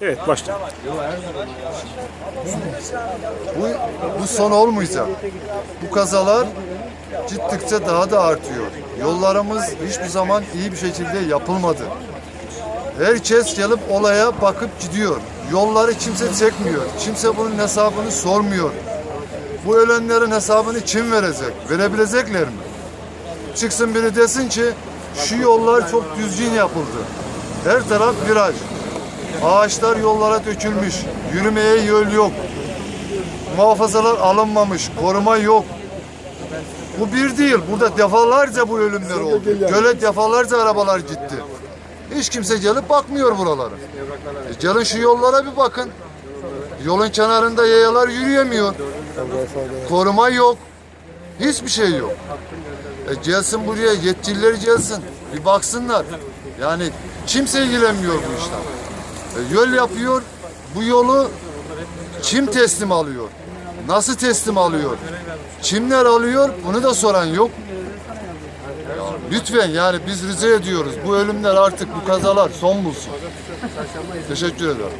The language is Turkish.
Evet başla. Bu, bu son olmayacak. Bu kazalar gittikçe daha da artıyor. Yollarımız hiçbir zaman iyi bir şekilde yapılmadı. Herkes gelip olaya bakıp gidiyor. Yolları kimse çekmiyor. Kimse bunun hesabını sormuyor. Bu ölenlerin hesabını kim verecek? Verebilecekler mi? Çıksın biri desin ki şu yollar çok düzgün yapıldı. Her taraf viraj. Ağaçlar yollara dökülmüş. Yürümeye yol yok. Muhafazalar alınmamış. Koruma yok. Bu bir değil. Burada defalarca bu ölümler oldu. Göle defalarca arabalar gitti. Hiç kimse gelip bakmıyor buralara. E gelin şu yollara bir bakın. Yolun kenarında yayalar yürüyemiyor. Koruma yok. Hiçbir şey yok. E gelsin buraya yetkililer gelsin. Bir baksınlar. Yani kimse ilgilenmiyor bu işten. E, yol yapıyor. Bu yolu kim teslim alıyor? Nasıl teslim alıyor? Kimler alıyor? Bunu da soran yok. Ya lütfen yani biz rica ediyoruz. Bu ölümler artık bu kazalar son bulsun. Teşekkür ederim.